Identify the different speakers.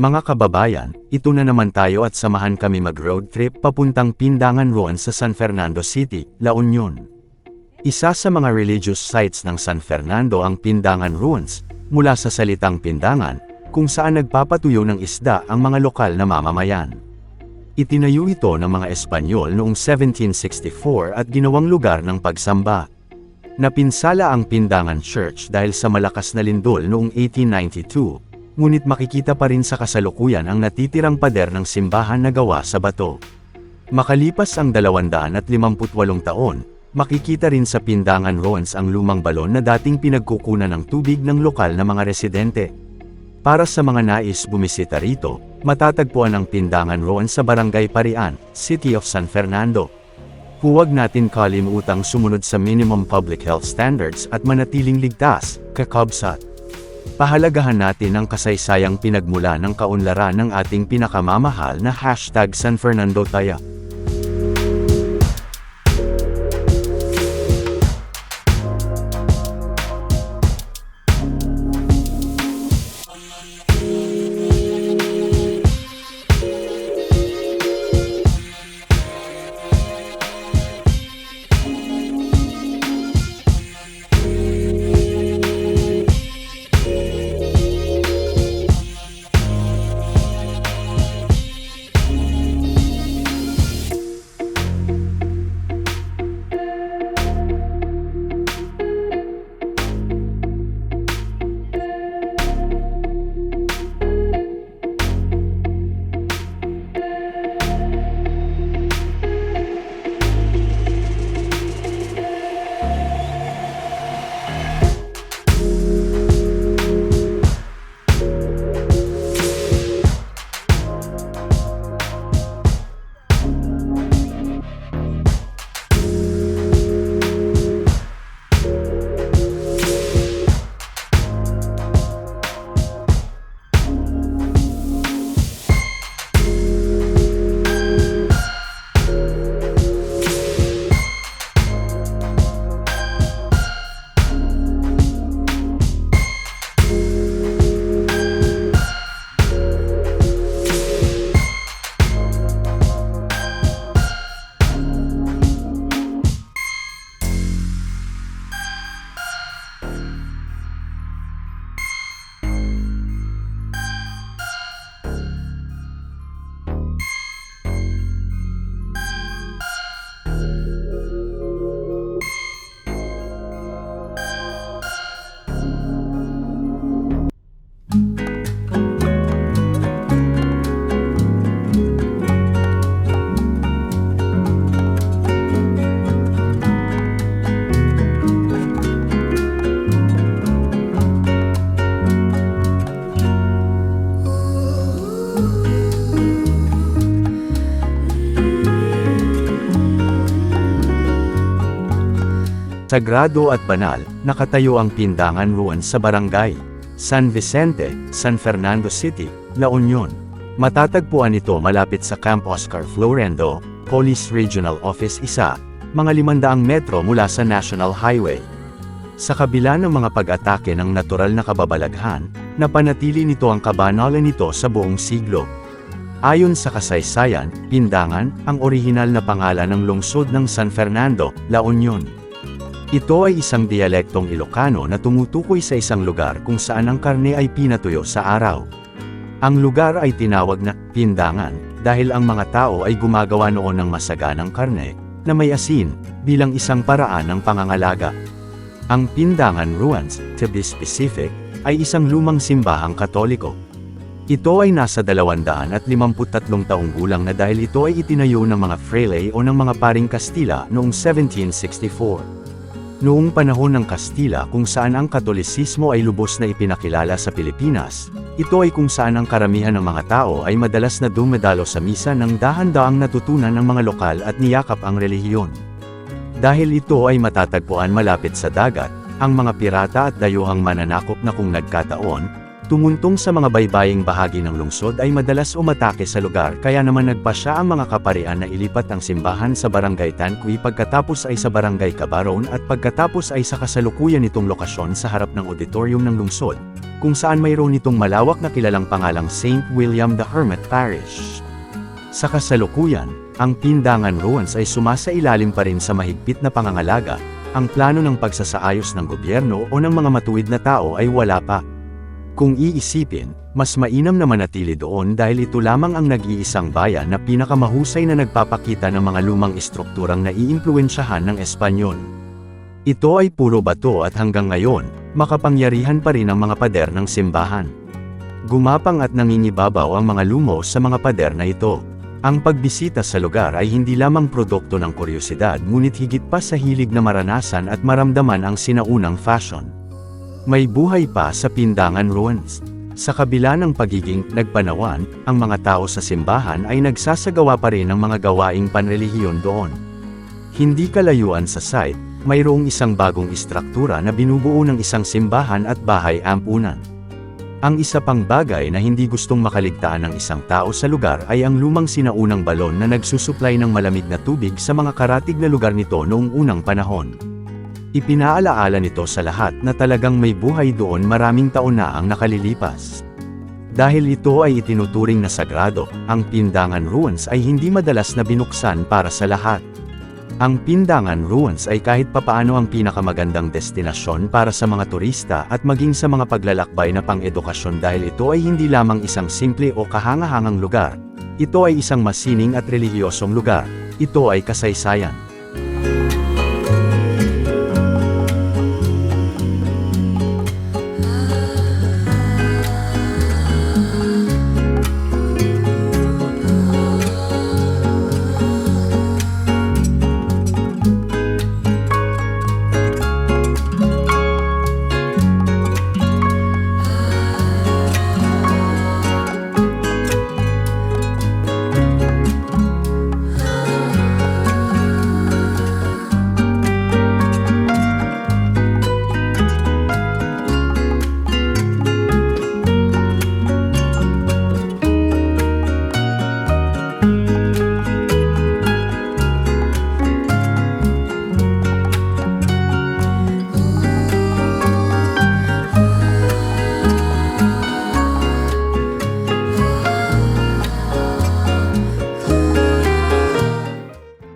Speaker 1: Mga kababayan, ito na naman tayo at samahan kami mag-road trip papuntang Pindangan Ruins sa San Fernando City, La Union. Isa sa mga religious sites ng San Fernando ang Pindangan Ruins, mula sa salitang Pindangan, kung saan nagpapatuyo ng isda ang mga lokal na mamamayan. Itinayo ito ng mga Espanyol noong 1764 at ginawang lugar ng pagsamba. Napinsala ang Pindangan Church dahil sa malakas na lindol noong 1892, ngunit makikita pa rin sa kasalukuyan ang natitirang pader ng simbahan na gawa sa bato. Makalipas ang 258 taon, makikita rin sa Pindangan Ruins ang lumang balon na dating pinagkukunan ng tubig ng lokal na mga residente. Para sa mga nais bumisita rito, matatagpuan ang Pindangan Ruins sa Barangay Parian, City of San Fernando. Huwag natin kalimutang sumunod sa minimum public health standards at manatiling ligtas, kakabsat. Pahalagahan natin ang kasaysayang pinagmula ng kaunlaran ng ating pinakamamahal na hashtag San Fernando Taya. Sagrado at banal, nakatayo ang Pindangan Ruins sa Barangay San Vicente, San Fernando City, La Union. Matatagpuan ito malapit sa Camp Oscar Florendo, Police Regional Office 1, mga 500 metro mula sa National Highway. Sa kabila ng mga pag-atake ng natural na kababalaghan, napanatili nito ang kabanalan nito sa buong siglo. Ayon sa kasaysayan, Pindangan, ang orihinal na pangalan ng lungsod ng San Fernando, La Union. Ito ay isang dialektong Ilocano na tumutukoy sa isang lugar kung saan ang karne ay pinatuyo sa araw. Ang lugar ay tinawag na Pindangan dahil ang mga tao ay gumagawa noon ng masaganang karne na may asin bilang isang paraan ng pangangalaga. Ang Pindangan Ruins, to be specific, ay isang lumang simbahang katoliko. Ito ay nasa 253 taong gulang na dahil ito ay itinayo ng mga Fraile o ng mga paring Kastila noong 1764. Noong panahon ng Kastila kung saan ang Katolisismo ay lubos na ipinakilala sa Pilipinas, ito ay kung saan ang karamihan ng mga tao ay madalas na dumadalo sa misa ng dahan-daang natutunan ng mga lokal at niyakap ang relihiyon. Dahil ito ay matatagpuan malapit sa dagat, ang mga pirata at dayuhang mananakop na kung nagkataon, Tumuntong sa mga baybaying bahagi ng lungsod ay madalas umatake sa lugar kaya naman nagpasya ang mga kaparian na ilipat ang simbahan sa barangay Tanqui pagkatapos ay sa barangay Cabaron at pagkatapos ay sa kasalukuyan nitong lokasyon sa harap ng auditorium ng lungsod, kung saan mayroon itong malawak na kilalang pangalang St. William the Hermit Parish. Sa kasalukuyan, ang Pindangan Ruins ay sumasailalim pa rin sa mahigpit na pangangalaga, ang plano ng pagsasaayos ng gobyerno o ng mga matuwid na tao ay wala pa. Kung iisipin, mas mainam na manatili doon dahil ito lamang ang nag-iisang bayan na pinakamahusay na nagpapakita ng mga lumang estrukturang naiimpluwensyahan ng Espanyol. Ito ay puro bato at hanggang ngayon, makapangyarihan pa rin ang mga pader ng simbahan. Gumapang at nangingibabaw ang mga lumo sa mga pader na ito. Ang pagbisita sa lugar ay hindi lamang produkto ng kuryosidad ngunit higit pa sa hilig na maranasan at maramdaman ang sinaunang fashion. May buhay pa sa Pindangan Ruins. Sa kabila ng pagiging nagpanawan, ang mga tao sa simbahan ay nagsasagawa pa rin ng mga gawaing panrelihiyon doon. Hindi kalayuan sa site, mayroong isang bagong istruktura na binubuo ng isang simbahan at bahay ampunan. Ang isa pang bagay na hindi gustong makaligtaan ng isang tao sa lugar ay ang lumang sinaunang balon na nagsusuplay ng malamig na tubig sa mga karatig na lugar nito noong unang panahon. Ipinaalaala nito sa lahat na talagang may buhay doon maraming taon na ang nakalilipas. Dahil ito ay itinuturing na sagrado, ang Pindangan Ruins ay hindi madalas na binuksan para sa lahat. Ang Pindangan Ruins ay kahit papaano ang pinakamagandang destinasyon para sa mga turista at maging sa mga paglalakbay na pang-edukasyon dahil ito ay hindi lamang isang simple o kahangahangang lugar. Ito ay isang masining at relihiyosong lugar. Ito ay kasaysayan.